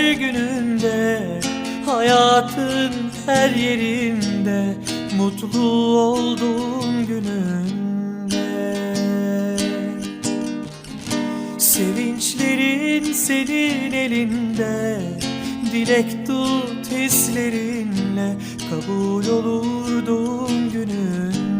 her gününde Hayatın her yerinde Mutlu olduğun gününde. Sevinçlerin senin elinde Dilek tut hislerinle Kabul olur doğum gününde